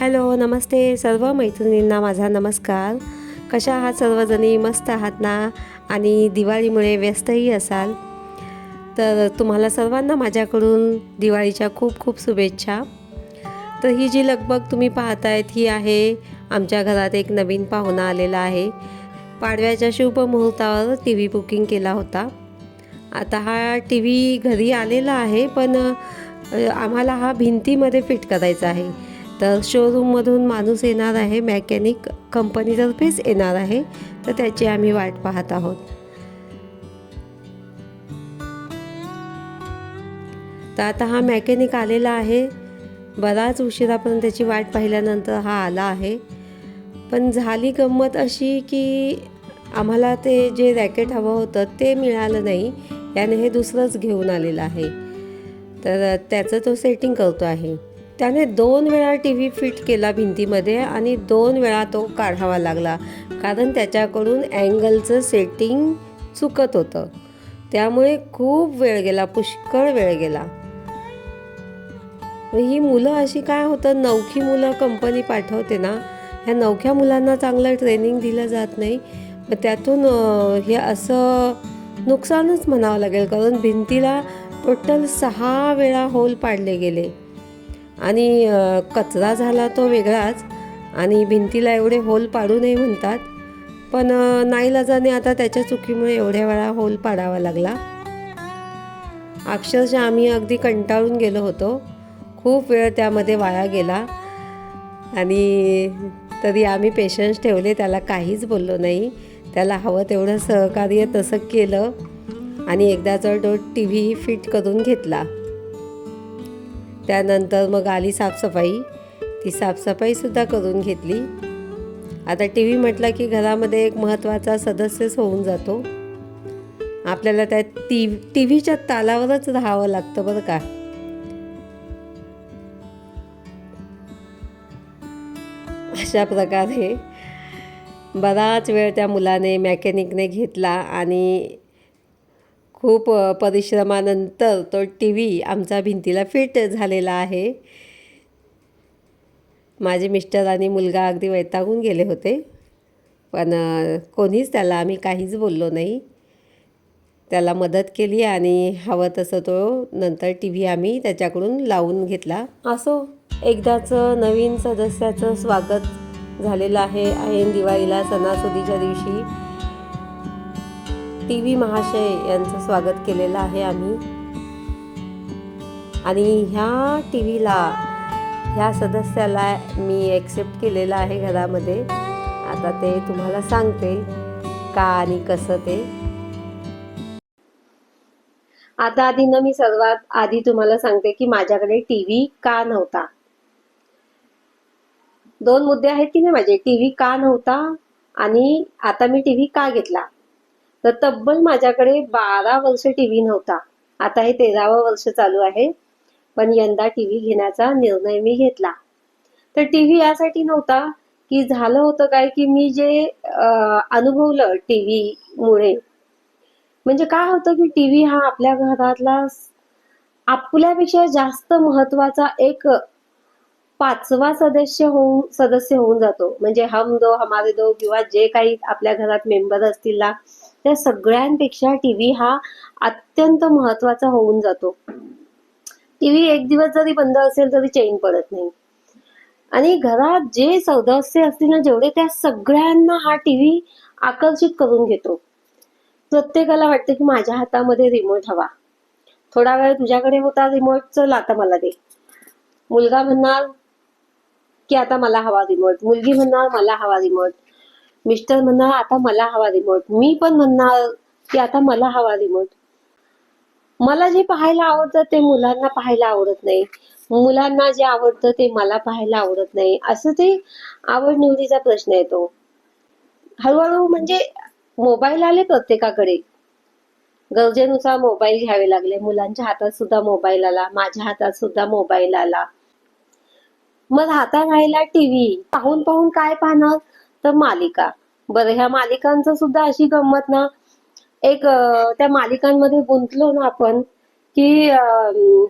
Hello नमस्ते सर्व मैत्रिणींना माझा नमस्कार. कशा आहात सर्वजणी? मस्त आहात ना? आणि दिवाळीमुळे व्यस्तही असाल? तर तुम्हाला सर्वांना माझ्याकडून दिवाळीच्या खूप खूप शुभेच्छा. तर ही जी लगबग तुम्ही पाहतायत ही आहे आमच्या घरात एक नवीन पाहुणा आलेला आहे. पाडव्याच्या शुभमुहूर्तावर टी व्ही बुकिंग केला होता. आता हा टी व्ही घरी आलेला आहे पण आम्हाला हा भिंतीमध्ये फिट करायचा आहे. तर शोरूममधून माणूस येणार आहे मॅकॅनिक कंपनीतर्फेच येणार आहे तर त्याची आम्ही वाट पाहत आहोत. तर आता हा मॅकॅनिक आलेला आहे. बराच उशिरापर्यंत त्याची वाट पाहिल्यानंतर हा आला आहे. पण झाली गंमत अशी की आम्हाला ते जे रॅकेट हवं होतं ते मिळालं नाही. याने हे दुसरंच घेऊन आलेलं आहे. तर त्याचं तो सेटिंग करतो आहे. त्याने दोन वेळा टी व्ही फिट केला भिंतीमध्ये आणि दोन वेळा तो काढावा लागला कारण त्याच्याकडून अँगलचं सेटिंग चुकत होतं. त्यामुळे खूप वेळ गेला पुष्कळ वेळ गेला. ही मुलं अशी काय होतं नवखी मुलं कंपनी पाठवते ना ह्या नवख्या मुलांना चांगलं ट्रेनिंग दिलं जात नाही. मग त्यातून हे असं नुकसानच म्हणावं लागेल कारण भिंतीला टोटल सहा वेळा होल पाडले गेले. आणि कचरा झाला तो वेगळाच आणि भिंतीला एवढे होल पाडू नये म्हणतात. पण नाईलाजाने आता त्याच्या चुकीमुळे एवढ्या वेळा होल पाडावा लागला. अक्षरशः आम्ही अगदी कंटाळून गेलो होतो. खूप वेळ त्यामध्ये वाया गेला आणि तरी आम्ही पेशन्स ठेवले त्याला काहीच बोललो नाही. त्याला हवं तेवढं सहकार्य तसं केलं आणि एकदाचा तो टी व्ही फिट करून घेतला. त्यानंतर मग आली साफसफाई. ती साफसफाईसुद्धा करून घेतली. आता टी व्ही म्हटलं की घरामध्ये एक महत्त्वाचा सदस्यच होऊन जातो. आपल्याला त्या टी टी व्हीच्या तालावरच राहावं लागतं बरं का. अशा प्रकारे बराच वेळ त्या मुलाने मॅकॅनिकने घेतला आणि खूप परिश्रमानंतर तो टी व्ही आमचा भिंतीला फिट झालेला आहे. माझे मिस्टर आणि मुलगा अगदी वैतागून गेले होते. पण कोणीच त्याला आम्ही काहीच बोललो नाही. त्याला मदत केली आणि हवं तसं तो नंतर टी व्ही आम्ही त्याच्याकडून लावून घेतला. असो एकदाचं नवीन सदस्याचं स्वागत झालेलं आहे ऐन दिवाळीला सणासुदीच्या दिवशी. टी व्ही महाशय यांचं स्वागत केलेलं आहे आम्ही. आणि ह्या टी व्हीला ह्या सदस्याला मी एक्सेप्ट केलेलं आहे घरामध्ये. आता ते तुम्हाला सांगते का आणि कसं ते. आता आधी ना मी सर्वात आधी तुम्हाला सांगते की माझ्याकडे टीव्ही का नव्हता. दोन मुद्दे आहेत की नाही माझे? टीव्ही का नव्हता? आणि आता मी टीव्ही का घेतला? तर तब्बल माझ्याकडे बारा वर्ष टीव्ही नव्हता. आता हे तेरावं वर्ष चालू आहे. पण यंदा टीव्ही घेण्याचा निर्णय मी घेतला. तर टीव्ही यासाठी नव्हता की झालं होतं काय की मी जे अनुभवलं टीव्ही मुळे म्हणजे काय होतं की टीव्ही हा आपल्या घरातला आपल्यापेक्षा जास्त महत्त्वाचा एक पाचवा सदस्य होऊन सदस्य होऊन जातो. म्हणजे हम दो हमारे दो किंवा जे काही आपल्या घरात मेंबर असतील ना त्या सगळ्यांपेक्षा टीव्ही हा अत्यंत महत्त्वाचा होऊन जातो. टीव्ही एक दिवस जरी बंद असेल तरी चैन पडत नाही. आणि घरात जे सदस्य असतील ना जेवढे त्या सगळ्यांना हा टीव्ही आकर्षित करून घेतो. प्रत्येकाला वाटतं की माझ्या हातामध्ये रिमोट हवा. थोडा वेळ तुझ्याकडे होता रिमोट चल आता मला दे. मुलगा म्हणणार की आता मला हवा रिमोट मुलगी म्हणणार मला हवा रिमोट मिस्टर म्हणणार आता मला हवा रिमोट मी पण म्हणणार की आता मला हवा रिमोट मला जे पाहायला आवडतं ते मुलांना पाहायला आवडत नाही. मुलांना जे आवडतं ते मला पाहायला आवडत नाही. असं ते आवड निवडीचा प्रश्न येतो हळूहळू म्हणजे मोबाईल आले प्रत्येकाकडे. गरजेनुसार मोबाईल घ्यावे लागले. मुलांच्या हातात सुद्धा मोबाईल आला. माझ्या हातात सुद्धा मोबाईल आला. मग हातात राहिला टीव्ही पाहून पाहून काय पाहणार? तर मालिका. बरं ह्या मालिकांचं सुद्धा अशी गंमत ना एक त्या मालिकांमध्ये गुंतलो ना आपण की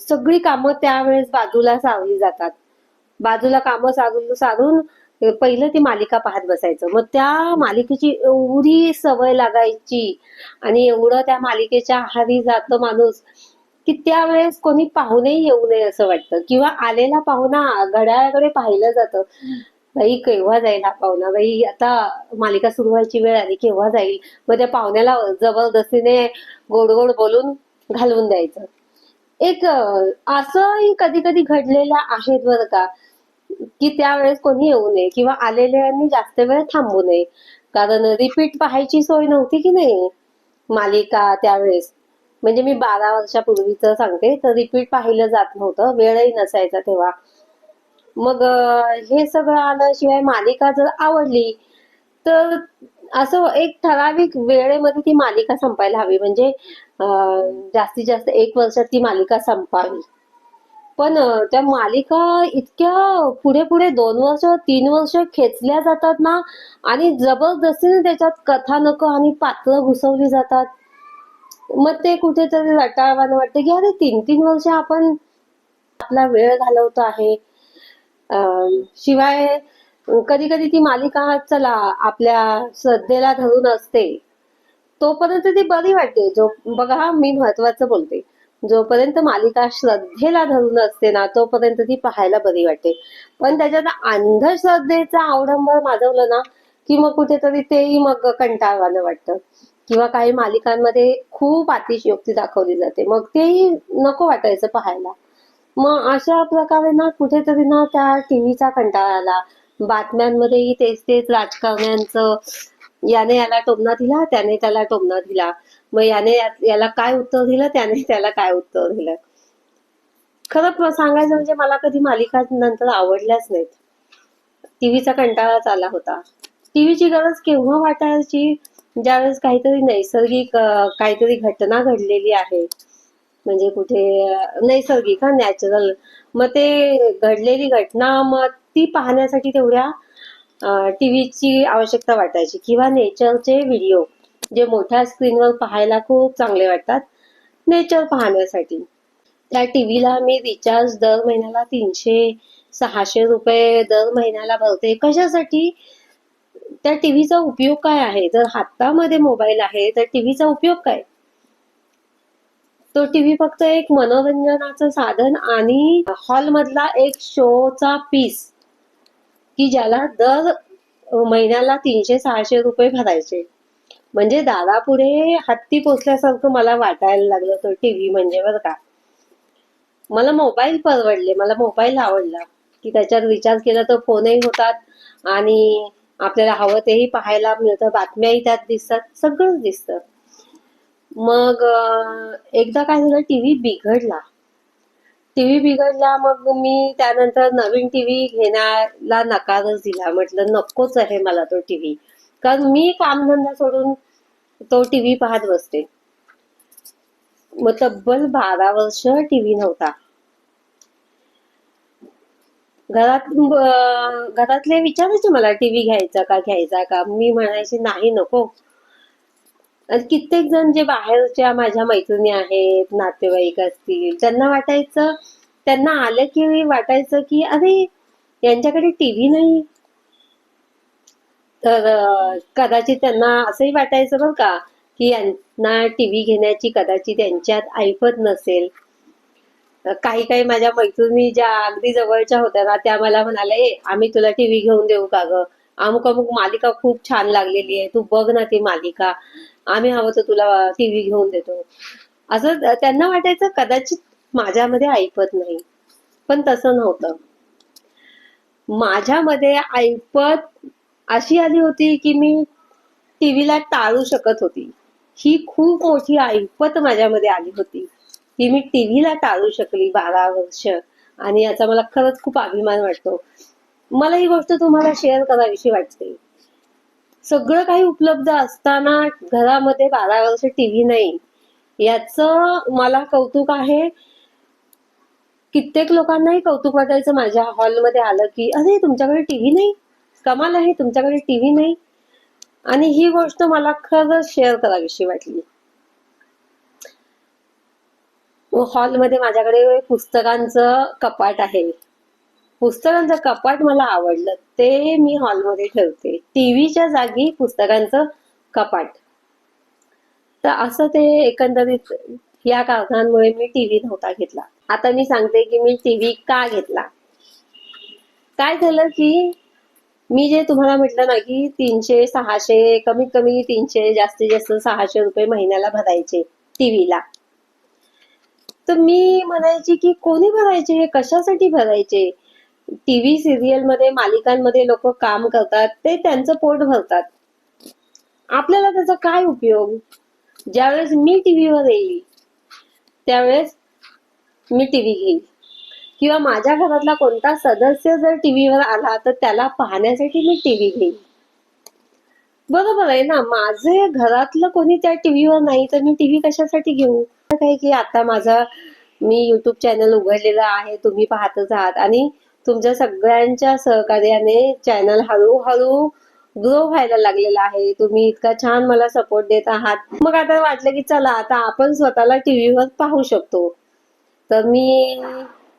सगळी कामं त्यावेळेस बाजूला सावली जातात. बाजूला कामं सारून सारून पहिलं ती मालिका पाहत बसायचं. मग त्या मालिकेची एवढी सवय लागायची आणि एवढं त्या मालिकेच्या आहारी जातो माणूस की त्यावेळेस कोणी पाहुणे येऊ नये असं वाटतं. किंवा आलेला पाहुणा घड्याळाकडे पाहिलं जातं. बाई केव्हा जाईल हा पाहुणा? बाई आता मालिका सुरू व्हायची वेळ आली केव्हा जाईल? मग त्या पाहुण्याला जबरदस्तीने गोड गोड बोलून घालवून द्यायचं. एक असंही कधी कधी घडलेलं आहेत बरं का की त्यावेळेस कोणी येऊ नये किंवा आलेल्यांनी जास्त वेळ थांबू नये. कारण रिपीट पाहायची सोय नव्हती की नाही? मालिका त्यावेळेस. म्हणजे मी बारा वर्षापूर्वीच सांगते तर रिपीट पाहिलं जात नव्हतं वेळही नसायचा तेव्हा. मग हे सगळं आलं शिवाय मालिका जर आवडली तर असं एक ठराविक वेळेमध्ये ती मालिका संपायला हवी. म्हणजे जास्तीत जास्त एक वर्षात ती मालिका संपावी. पण त्या मालिका इतक्या पुढे पुढे दोन वर्ष तीन वर्ष खेचल्या जातात ना आणि जबरदस्तीने त्याच्यात कथानक आणि पात्र घुसवली जातात. मग ते कुठेतरी रटाळवानं वाटतं की अरे तीन तीन वर्ष आपण आपला वेळ घालवतो आहे. शिवाय कधी कधी ती मालिका चला आपल्या श्रद्धेला धरून असते. तोपर्यंत ती बरी वाटते. जो बघा मी महत्वाचं बोलते. जोपर्यंत मालिका श्रद्धेला धरून असते ना तोपर्यंत ती पाहायला बरी वाटते. पण त्याच्यात अंधश्रद्धेचा अवडंबर माजवलं ना की मग कुठेतरी तेही मग कंटाळवाणं वाटतं. किंवा काही मालिकांमध्ये खूप अतिशयोक्ती दाखवली जाते. मग तेही नको वाटायचं पाहायला. मग अशा प्रकारे ना कुठेतरी ना त्या टीव्हीचा कंटाळा आला. बातम्यांमध्येही तेच तेच राजकारण्यांचं याने याला टोमणा दिला त्याने त्याला टोमणा दिला. मग याने याला काय उत्तर दिलं त्याने त्याला काय उत्तर दिलं? खरं सांगायचं म्हणजे मला कधी मालिका नंतर आवडल्याच नाहीत. टीव्हीचा कंटाळाच आला होता. टीव्हीची गरज केव्हा वाटायची? ज्यावेळेस काहीतरी नैसर्गिक काहीतरी घटना घडलेली आहे. म्हणजे कुठे नैसर्गिक हा नॅचरल मग ते घडलेली घटना मग ती पाहण्यासाठी तेवढ्या टीव्हीची आवश्यकता वाटायची. किंवा नेचरचे व्हिडिओ जे मोठ्या स्क्रीनवर पाहायला खूप चांगले वाटतात नेचर पाहण्यासाठी. त्या टीव्हीला मी रिचार्ज दर महिन्याला तीनशे सहाशे रुपये दर महिन्याला भरते. कशासाठी? त्या टीव्हीचा उपयोग काय आहे? जर हातामध्ये मोबाईल आहे तर टीव्हीचा उपयोग काय? तो टीव्ही फक्त एक मनोरंजनाचं साधन आणि हॉल मधला एक शोचा पीस की ज्याला दर महिन्याला तीनशे सहाशे रुपये भरायचे. म्हणजे दारापुढे हत्ती पोचल्यासारखं मला वाटायला लागलं तो टीव्ही म्हणजे बरं का. मला मोबाईल परवडले मला मोबाईल आवडला की त्याच्यात रिचार्ज केला तर फोनही होतात आणि आपल्याला हवं तेही पाहायला मिळतं बातम्याही त्यात दिसतात सगळंच दिसतं. मग एकदा काय झालं टीव्ही बिघडला. टीव्ही बिघडला मग मी त्यानंतर नवीन टीव्ही घेण्याला नकारच दिला. म्हटलं नकोच आहे मला तो टीव्ही. कारण मी कामधंदा सोडून तो टीव्ही पाहत बसते. मग तब्बल बारा वर्ष टीव्ही नव्हता. घरात घरातले विचारायचे मला टीव्ही घ्यायचा का घ्यायचा का? मी म्हणायचे नाही नको. कित्येक जण जे बाहेरच्या माझ्या मैत्रिणी आहेत नातेवाईक असतील त्यांना वाटायचं त्यांना आलं की वाटायचं की अरे यांच्याकडे टीव्ही नाही. तर कदाचित त्यांना असंही वाटायचं बरं का की यांना टीव्ही घेण्याची कदाचित त्यांच्यात ऐपत नसेल. काही काही माझ्या मैत्रिणी ज्या अगदी जवळच्या होत्या ना त्या मला म्हणाल्या ए आम्ही तुला टीव्ही घेऊन देऊ का ग? अमुक अमुक मालिका खूप छान लागलेली आहे. तू बघ ना ती मालिका. आम्ही हवं तर तुला टीव्ही घेऊन देतो. असं त्यांना वाटायचं कदाचित माझ्यामध्ये ऐपत नाही. पण तसं नव्हतं. माझ्यामध्ये ऐपत अशी आली होती की मी टीव्हीला टाळू शकत होती. ही खूप मोठी ऐपत माझ्यामध्ये आली होती. की मी टीव्हीला टाळू शकली बारा वर्ष. आणि याचा मला खरंच खूप अभिमान वाटतो. मला ही गोष्ट तुम्हाला शेअर करावीशी वाटते. सगळं काही उपलब्ध असताना घरामध्ये बारा वर्ष टीव्ही नाही. याच मला कौतुक आहे. कित्येक लोकांनाही कौतुक वाटायचं. माझ्या हॉलमध्ये आलं की अरे तुमच्याकडे टीव्ही नाही? कमाल आहे तुमच्याकडे टीव्ही नाही. आणि ही गोष्ट मला खरंच शेअर करावीशी वाटली. हॉलमध्ये माझ्याकडे पुस्तकांचं कपाट आहे. पुस्तकांचं कपाट मला आवडलं ते मी हॉलमध्ये ठेवते. टीव्हीच्या जागी पुस्तकांचं कपाट. तर असं ते एकंदरीत या कारणांमुळे मी टीव्ही नव्हता घेतला. आता मी सांगते की मी टीव्ही का घेतला? काय झालं की मी जे तुम्हाला म्हटलं ना की तीनशे सहाशे कमीत कमी तीनशे जास्तीत जास्त सहाशे रुपये महिन्याला भरायचे टीव्हीला. तर मी म्हणायची की कोणी भरायचे? हे कशासाठी भरायचे? टीव्ही सिरियलमध्ये मालिकांमध्ये लोक काम करतात ते त्यांचं पोट भरतात. आपल्याला त्याचा काय उपयोग? ज्यावेळेस मी टीव्हीवर येईल त्यावेळेस मी टीव्ही घेईल किंवा माझ्या घरातला कोणता सदस्य जर टीव्हीवर आला तर त्याला पाहण्यासाठी मी टीव्ही घेईल बरोबर आहे ना? माझे घरातलं कोणी त्या टीव्हीवर नाही तर मी टीव्ही कशासाठी घेऊ? काय की आता माझा मी युट्यूब चॅनल उघडलेलं आहे तुम्ही पाहतच आहात. आणि तुमच्या सगळ्यांच्या सहकार्याने चॅनल हळूहळू ग्रो व्हायला लागलेला आहे. तुम्ही इतका छान मला सपोर्ट देत आहात. मग आता वाटलं की चला आता आपण स्वतःला टीव्हीवर पाहू शकतो. तर मी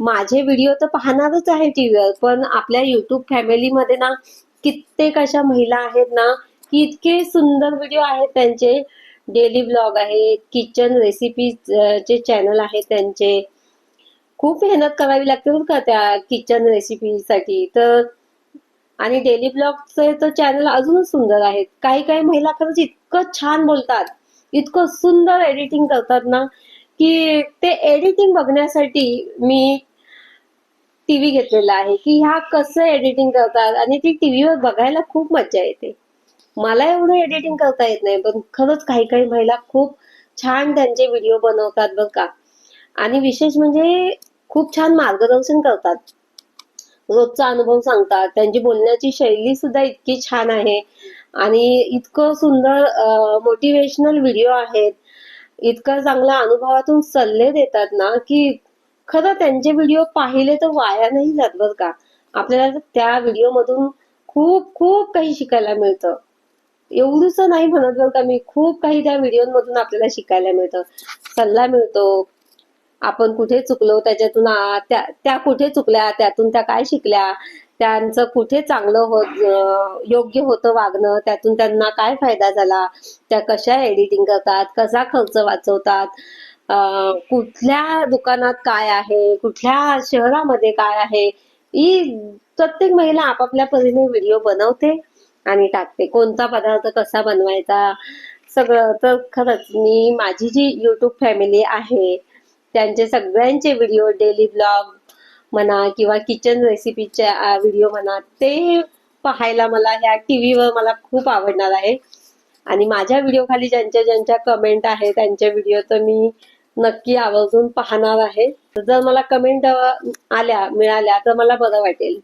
माझे व्हिडिओ तर पाहणारच आहे टीव्हीवर पण आपल्या युट्यूब फॅमिलीमध्ये ना कित्येक अशा महिला आहेत ना की इतके सुंदर व्हिडिओ आहेत त्यांचे. डेली ब्लॉग आहेत किचन रेसिपी चे चॅनल आहेत त्यांचे. खूप मेहनत करावी लागते बरं का त्या किचन रेसिपीसाठी तर आणि डेली ब्लॉगचे तर चॅनल अजूनच सुंदर आहेत. काही काही महिला खरंच इतकं छान बोलतात. इतकं सुंदर एडिटिंग करतात ना की ते एडिटिंग बघण्यासाठी मी टीव्ही घेतलेला आहे की ह्या कसं एडिटिंग करतात आणि ती टीव्हीवर बघायला खूप मजा येते. मला एवढं एडिटिंग करता येत नाही पण खरंच काही काही महिला खूप छान त्यांचे व्हिडिओ बनवतात बरं का. आणि विशेष म्हणजे खूप छान मार्गदर्शन करतात. रोजचा अनुभव सांगतात. त्यांची बोलण्याची शैली सुद्धा इतकी छान आहे. आणि इतकं सुंदर मोटिवेशनल व्हिडिओ आहेत. इतकं चांगल्या अनुभवातून सल्ले देतात ना की खरं त्यांचे व्हिडिओ पाहिले तर वाया नाही जात बर का. आपल्याला त्या व्हिडिओ मधून खूप खूप काही शिकायला मिळतं. एवढंच नाही म्हणत बरं का मी खूप काही त्या व्हिडिओ मधून आपल्याला शिकायला मिळतं. सल्ला मिळतो. आपण कुठे चुकलो त्याच्यातून त्या त्या कुठे चुकल्या त्यातून त्या काय शिकल्या त्यांचं कुठे चांगलं होत योग्य होतं वागणं त्यातून त्यांना काय फायदा झाला त्या कशा एडिटिंग करतात कसा खर्च वाचवतात कुठल्या दुकानात काय आहे कुठल्या शहरामध्ये काय आहे ही प्रत्येक महिला आपापल्या परीने व्हिडिओ बनवते आणि टाकते. कोणता पदार्थ कसा बनवायचा सगळं तर खरंच मी माझी जी युट्यूब फॅमिली आहे त्यांचे सगळ्यांचे व्हिडिओ डेली ब्लॉग म्हणा किंवा किचन रेसिपीच्या व्हिडिओ म्हणा ते पाहायला मला ह्या टीव्हीवर मला खूप आवडणार आहे. आणि माझ्या व्हिडिओ खाली ज्यांच्या ज्यांच्या कमेंट आहे त्यांच्या व्हिडिओ तर मी नक्की आवर्जून पाहणार आहे. जर मला कमेंट आल्या मिळाल्या तर मला बरं वाटेल.